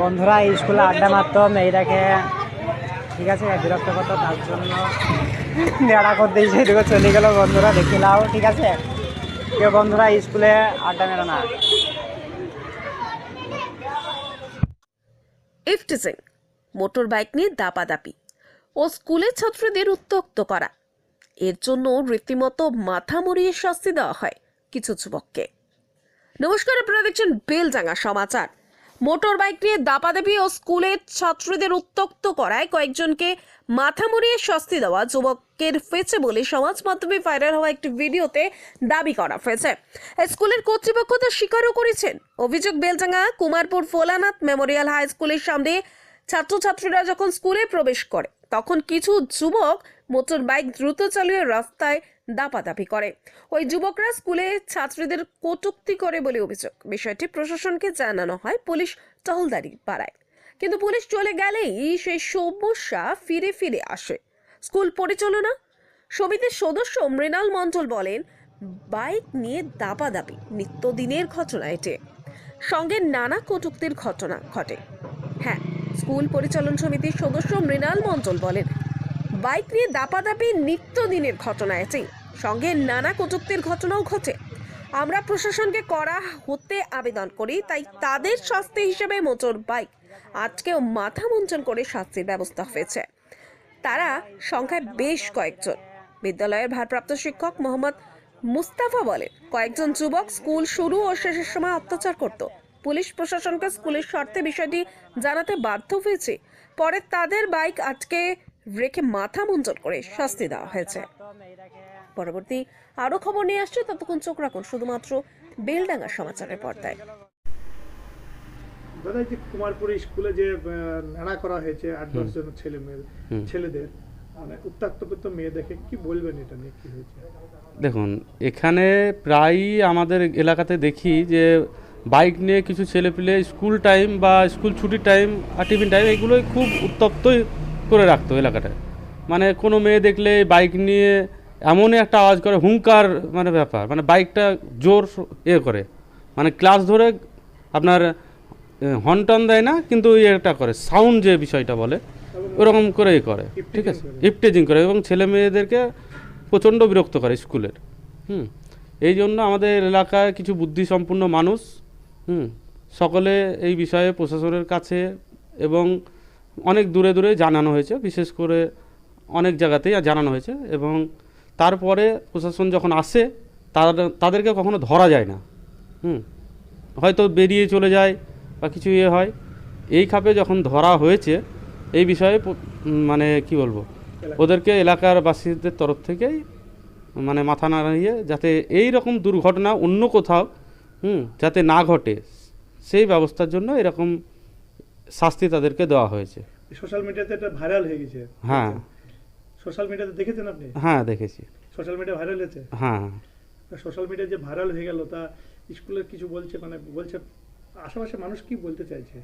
বন্ধুরা স্কুলে আড্ডা মারতো, মেয়েটাকে, ঠিক আছে, বিরক্ত করতো, তার জন্য নেড়া করতে সেদিকে চলে গেল, বন্ধুরা, দেখে নাও, ঠিক আছে? কেউ বন্ধুরা স্কুলে আড্ডা মেরো না। ইফটিজিং, মোটর বাইক নিয়ে দাপাদাপি ও স্কুলের ছাত্রদের উত্তক্ত করা। এর জন্য রীতিমতো মাথা মরিয়ে শাস্তি দেওয়া হয় কিছু যুবককে। নমস্কার, আপনারা দেখছেন বেলজাঙ্গা সমাচার। মোটর বাইক নিয়ে দাপাদাপি ও স্কুলের ছাত্রীদের উত্তক্ত করায় কয়েকজনকে মাথা মুড়িয়ে শাস্তি দেওয়া যুবকের ফেছে বলে সমাজ মাধ্যমে ভাইরাল হওয়া একটি ভিডিওতে দাবি করা হয়েছে। স্কুলের কর্তৃপক্ষ তা স্বীকারও করেছেন। অভিযোগ বেলজাঙ্গা কুমারপুর, ফোলানাথ মেমোরিয়াল হাই স্কুলের সামনে ছাত্রছাত্রীরা যখন স্কুলে প্রবেশ করে তখন কিছু যুবক মোটর বাইক দ্রুত চালিয়ে রাস্তায় দাপাদাপি করে। ওই যুবকরা স্কুলে ছাত্রীদের কটূক্তি করে বলে অভিযোগ। বিষয়টি প্রশাসনকে জানানো হয় পুলিশ টহলদারি বাড়ায় কিন্তু পুলিশ চলে গেলেই সেই সমস্যা ফিরে ফিরে আসে। স্কুল পরিচালনা সমিতির সদস্য মৃণাল মণ্ডল বলেন, বাইক নিয়ে দাপাদাপি নিত্যদিনের ঘটনা এটি। সঙ্গে নানা কটূক্তির ঘটনা ঘটে। হ্যাঁ স্কুল পরিচালন সমিতির সদস্য মৃণাল মণ্ডল বলেন, বাইক নিয়ে দাপাদাপি নিত্যদিনের ঘটনা এটি। সঙ্গে নানা কটূক্তির ঘটনাও ঘটে। আমরা প্রশাসনকে করা হতে আবেদন করি, তাই তাদের শাস্তি হিসেবে মোটর বাইক আজকেও মাথা মুঞ্চন করে শাস্তির ব্যবস্থা হয়েছে। তারা সংখ্যায় বেশ কয়েকজন। বিদ্যালয়ের ভারপ্রাপ্ত শিক্ষক মোহাম্মদ মুস্তাফা বলেন, কয়েকজন যুবক স্কুল শুরু ও শেষের সময় অত্যাচার করত। পুলিশ প্রশাসনকে স্কুলের শর্তে বিষয়টি জানাতে বাধ্য হয়েছে। পরে তাদের বাইক আজকে রেখে মাথা মুঞ্চন করে শাস্তি দেওয়া হয়েছে। পরবর্তী আরও খবর নিয়ে আসছে ততক্ষণ চোখ রাখুন শুধুমাত্র বেলডাঙ্গা সমাচারের পর্দায়। দাদা যে কুমারপুরে স্কুলে যে আহ, করা হয়েছে আট দশ জন ছেলে মেয়ে ছেলেদের মানে মেয়ে দেখে কি বলবেন এটা নিয়ে কি হয়েছে? দেখুন এখানে প্রায়ই আমাদের এলাকাতে দেখি যে বাইক নিয়ে কিছু ছেলেপিলে স্কুল টাইম বা স্কুল ছুটির টাইম আর টিফিন টাইম এগুলোই খুব উত্তপ্তই করে রাখতো এলাকাটায়। মানে কোনো মেয়ে দেখলে বাইক নিয়ে এমনই একটা আওয়াজ করে, হুঙ্কার মানে ব্যাপার। মানে বাইকটা জোর এ করে। মানে ক্লাস ধরে আপনার হর্ন টন দেয় না, কিন্তু এটা করে সাউন্ড যে বিষয়টা বলে, ওরকম করে এ করে। ঠিক আছে? ইপটেজিং করে এবং ছেলে মেয়েদেরকে প্রচণ্ড বিরক্ত করে স্কুলের। হুম। এই জন্য আমাদের এলাকায় কিছু বুদ্ধিসম্পন্ন মানুষ হুম, সকলে এই বিষয়ে প্রশাসনের কাছে এবং অনেক দূরে দূরে জানানো হয়েছে, বিশেষ করে অনেক জায়গাতেই জানানো হয়েছে এবং তারপরে প্রশাসন যখন আসে, তার, তাদেরকে কখনো ধরা যায় না। হুম, হয়তো বেরিয়ে চলে যায় বা কিছু ইয়ে হয়। এই খাপে যখন ধরা হয়েছে, এই বিষয়ে মানে কি বলব, ওদেরকে এলাকার বাসীদের তরফ থেকেই মানে মাথা নাড়িয়ে যাতে এই রকম দুর্ঘটনা অন্য কোথাও হুম যাতে না ঘটে। সেই ব্যবস্থার জন্য এরকম শাস্তি তাদেরকে দেওয়া হয়েছে। সোশ্যাল মিডিয়াতে এটা ভাইরাল হয়ে গেছে। হ্যাঁ। সোশ্যাল মিডিয়াতে দেখেছেন আপনি? হ্যাঁ দেখেছি। সোশ্যাল মিডিয়া ভাইরাল হয়েছে? হ্যাঁ। সোশ্যাল মিডিয়া যে ভাইরাল হয়ে গেল তা স্কুলের কিছু বলছে? মানে বলছে আশেপাশে মানুষ কি বলতে চাইছে?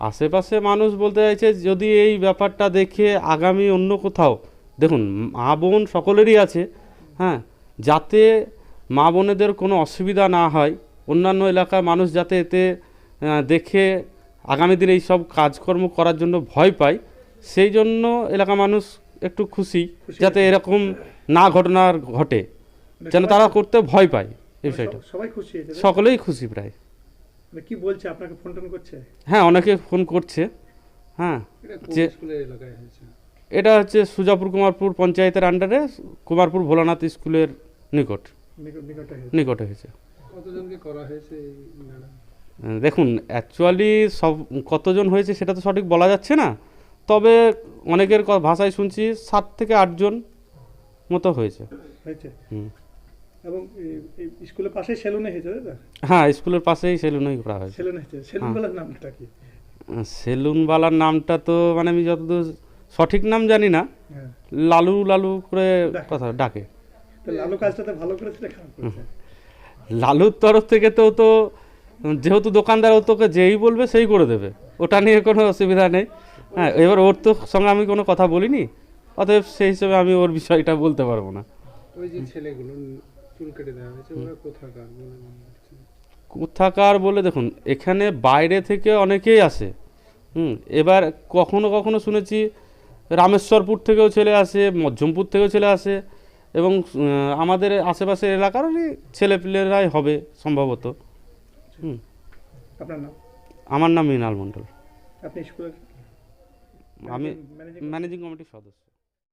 আশেপাশে মানুষ বলতে চাইছে যদি এই ব্যাপারটা দেখে আগামী অন্য কোথাও দেখুন মা বোন সকলেরই আছে হ্যাঁ যাতে মা বোনেদের কোনো অসুবিধা না হয় অন্যান্য এলাকার মানুষ যাতে এতে দেখে আগামী দিনে এই সব কাজকর্ম করার জন্য ভয় পায় সেই জন্য এলাকার মানুষ একটু খুশি যাতে এরকম না ঘটনার ঘটে যেন তারা করতে ভয় পায় এই বিষয়টা। সবাই খুশি সকলেই খুশি প্রায়। মানে কি বলছে? আপনাকে ফোন টোন করছে? হ্যাঁ অনেকে ফোন করছে হ্যাঁ যে এটা হচ্ছে সুজাপুর কুমারপুর পঞ্চায়েতের আন্ডারে কুমারপুর ভোলানাথ স্কুলের নিকট- নিকটে হয়েছে। দেখুন অ্যাকচুয়ালি সব কতজন হয়েছে সেটা তো সঠিক বলা যাচ্ছে না তবে অনেকের ভাষায় শুনছি সাত থেকে আটজন মতো হয়েছে। হয়েছে? এবং এই- এই স্কুলের পাশেই সেলুনে হয়েছে হ্যাঁ স্কুলের পাশেই সেলুনই করা হয়েছে। সেলুন হয়েছে। সেলুন হ্যাঁ। নামটা কি? সেলুনওয়ালার নামটা তো মানে আমি যতদূর সঠিক নাম জানি না হ্যাঁ। লালু লালু করে কথা ডাকে। লালু কাজটাতে ভালো করেছে খারাপ করেছে? লালুর তরফ থেকে তো তো যেহেতু দোকানদার ও তোকে যেই বলবে সেই করে দেবে। ওটা নিয়ে কোনো অসুবিধা নেই। হ্যাঁ এবার ওর তো সঙ্গে আমি কোনো কথা বলিনি। অতএব সেই হিসেবে আমি ওর বিষয়টা বলতে পারব না। ওই যে ছেলেগুলো চুল কেটে দেওয়া হয়েছে ওরা কোথাকার বলে কোথাকার বলে দেখুন এখানে বাইরে থেকে অনেকেই আসে। হুম এবার কখনো কখনো শুনেছি রামেশ্বরপুর থেকেও ছেলে আসে মধ্যমপুর থেকেও ছেলে আসে। এবং আমাদের আশেপাশের এলাকারই ছেলেপিলেরাই হবে সম্ভবত। হুম। আপনার নাম? আমার নাম মৃণাল মণ্ডল। আপনি স্কুলের আমি ম্যানেজিং ম্যানেজিং কমিটির সদস্য।